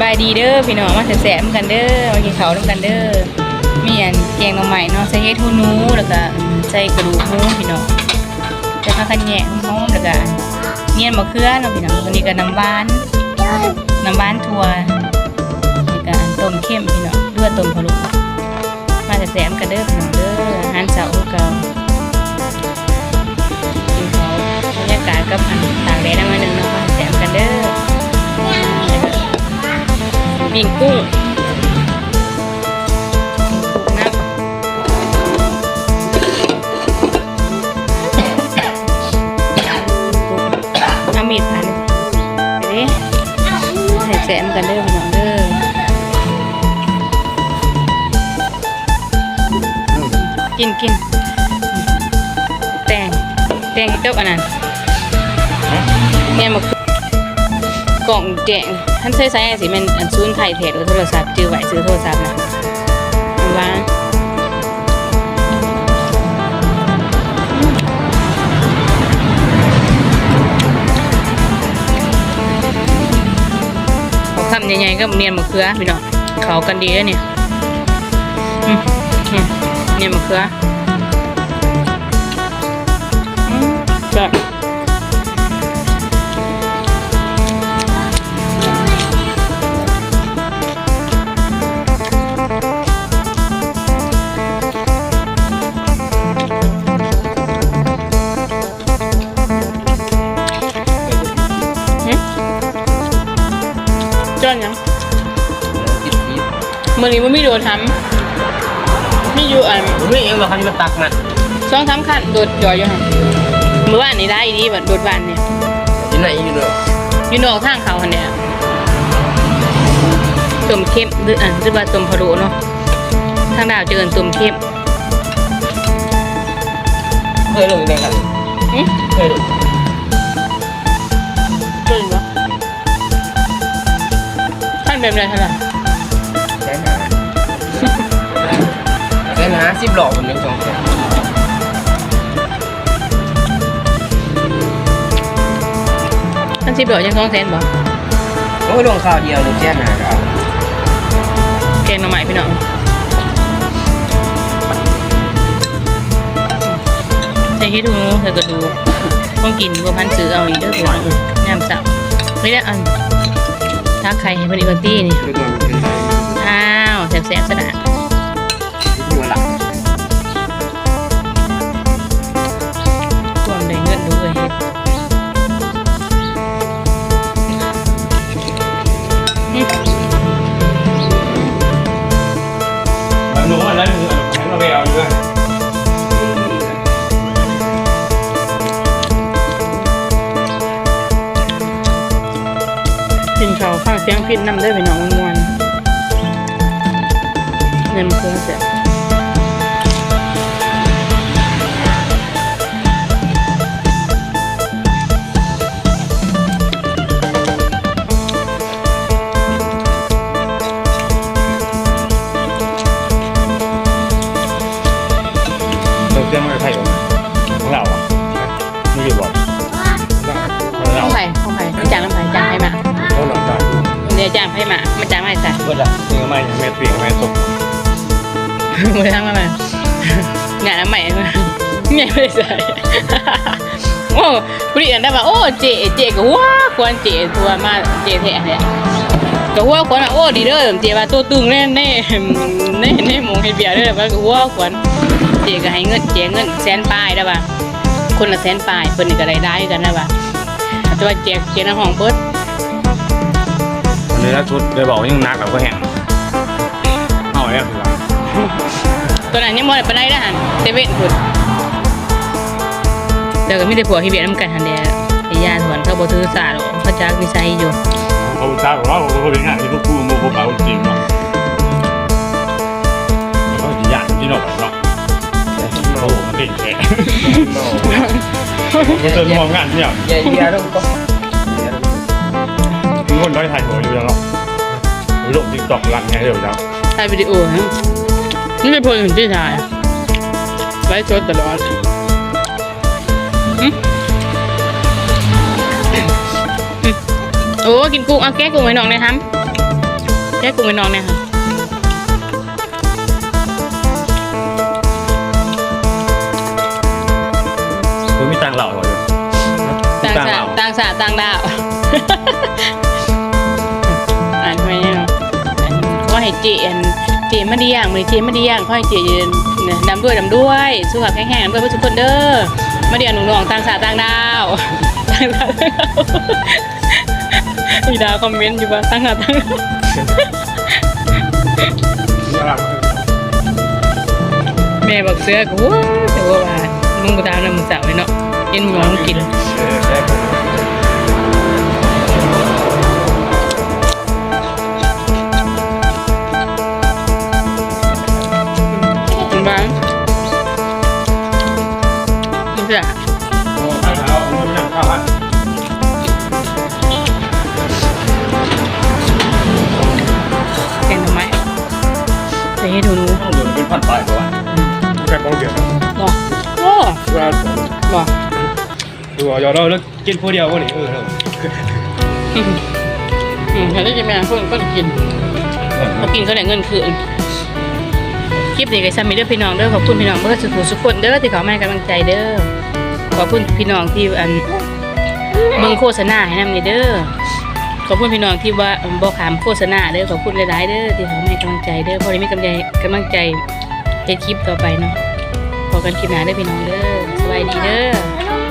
บายดีเด้อพี่น้องมาแสบๆกันเด้อมากินข้าวด้วยกันเด้อมีอันแกงหน่อไม้เนาะใส่เห็ดหูหนูแล้วก็ใส่กระดูกหมูพี่น้องจะพากันแย่หอมแล้วก็เนียนมะเขือเนาะพี่น้องตัวนี้ก็น้ำหวานน้ำหวานถั่วนี่ก็อันต้มเข้มพี่น้องเลือดต้มพะโล้มาแสบๆกันเด้อพี่น้องเด้ออาหารเช้าคือเก่ากินข้าวบรรยากาศกับอันต่างแดนมาหนึ่งเนาะ ปิ่งกุ้งน้ำน้ำมีดพันไปดิใส่แสมกันเด้อพี่น้องเด้อกินกินแตงแตงกับอันนั้นเนี่ยมา กล่องแจงท่านใช้ใช้สิแมันอันซูนไทยเพจหรือโทรศัพท์จือไหวซื้อโทรศัพท์นะว่าเขาคำใหญ่ๆก็เนียนมะเขือพี่น้องเขากันดีแล้วเนี่ยเนี่ยนมะเขือ จอนยังมื่อนี้ว่าไม่โดนทำไม่อยู่อันผมไม่เองหรอกครับที่มันตักมันช่องทำขันโดดจอยอยู่ค่ะเมื่อวานนี้ได้อีดีแบบโดดวานเนี่ยที่ไหนอยู่เนอะอยู่นอกทางเขาคันเนี่ยต้มเข้มหรืออะหรือว่าต้มพะโล้เนาะทางดาวเจริญต้มเข้มเคยลงในกันอืมเคยลง ท่านเป็นอะไรท่านล่ะแสนหาแสนหาสิบหลอกผมยังสองแสนท่านสิบดอกยังสองแสนบ่โอ้ยลงข่าวเดียวหนึ่งแสนหาก็เอาแกงหน่อไม้พี่น้องใส่ให้ดูเธอก็ดูต้องกินบัวพันธุ์ซื้อเอาอีกเด้อพี่น้องยามสับไม่ได้อัน ถ้าใครให้เพิ่นอีกคนตี้นี่ไปก่อนเป็นไรอ้าวแซ่บๆซะนะ วฟังเสียงพินนำเด้อพี่น้องมวนๆเงินมันคงเสียเราเตรียมไว้ไข่ของขอ มามันจ้างให้ใส่เมื่อไหร่ยังไม่ยังไม่เปลี่ยนไม่ตกมือทั้งมาเลยงานน้ำใหม่มาไม่ได้ใส่โอ้ผู้ดีอันได้ป่ะโอ้เจเจก็ว้าควรเจทัวมาเจแท้เนี่ยก็ว่าควรอะโอ้ดีเด้อเจว่าตัวตึงแน่แน่แน่แน่หมงให้เบียร์เด้อว่าก็ว่าควรเจก็ให้เงินเจเงินแสนปลายได้ป่ะคนละแสนปลายเพิ่นนี่ก็ได้ได้กันได้ป่ะแต่ว่าเจเจในห้องเบิด เนื้อชุดเลยบอกยังนักกับก็แห้งเอาไว้แล้วคือตัวนั้นยังบ่ได้ปานใดเด้อหั่นเซเว่นพุ่นเดี๋ยวก็มีแต่ผัวที่เบียร์น้ำกันหันแดไอ้ยาถวนเขาบ่ถือสาหรอกเขาจักวิสัยอยู่เขาจ้าบอกว่าเขาเป็นงานที่พวกกูมูพวกเอาจริงเนาะเขาจะย่านที่นอกเนาะเขาเก่งแค่เขาเจอมองงานเนี่ยอย่าเยียต้องก็มี คนร้อยถ่ายหัวอยู่แล้วเนาะลงติ๊กต็อกรันไงเดี๋ยวจะถ่ายวิดีโอฮะนี่เป็นพลถึงที่ถ่ายไลฟ์สดตลอดหึหึโอ้กินกุ้งเอาแก้กุ้งไว้น้องเลยครับค่กุ้งกับน้องเนี่ยค่ะผมมีตังค์เหล่าอยู่ต่างตังค์ชาเหติล่าต่างชาติต่างดาว เจอันเจมาดีอย่างมือเจมาดีอย่างขอให้เจยืนเนี่ยดำด้วยดำด้วยสุขภาพแข็งแรงด้วยทุกคนเด้อมาเดียหนุ่มๆต่างชาติต่างดาวต่างดาวมีดาวคอมเมนต์อยู่ว่าต่างชาติต่างแม่บอกเสื้อกูว้าแต่ว่าว่ามึงกูตามน้ำมึงสาวเลยเนาะเย็นมึงลองกินเออใช่ผมกิน นี่จ้ะโอ้ข้าวเช้าผมไม่นั่งข้าวอะแกงหน่อไม้ใส่ให้ดูนูต้องเดินเป็นพันปลายกว่าแค่กองเดียวนะบอกโอ้เวลาบอกดูอะยอดเราแล้วกินผู้เดียววะนี่เออเอออืมอืมใครได้กินไหมคนก็กินเขากินเขาได้เงินคืนคลิปนี้ก็ซ้ำมีเด้อพี่น้องเด้อขอบคุณพี่น้องเมื่อสุขสุขคนเด้อที่เขามาให้กำลังใจเด้อ ขอบคุณพี่น้องที่อันเบิ่งโฆษณาให้นำนี่เด้อขอบคุณพี่น้องที่ว่าบอกขามโฆษณาเด้อขอบคุณหลายๆเด้อที่เขาให้กำลังใจเด้อพอได้มีกำลังใจกำลังใจเฮ็ดคลิปต่อไปเนาะพอกันคลิปหน้าเด้อพี่น้องเด้อสบายดีเด้อ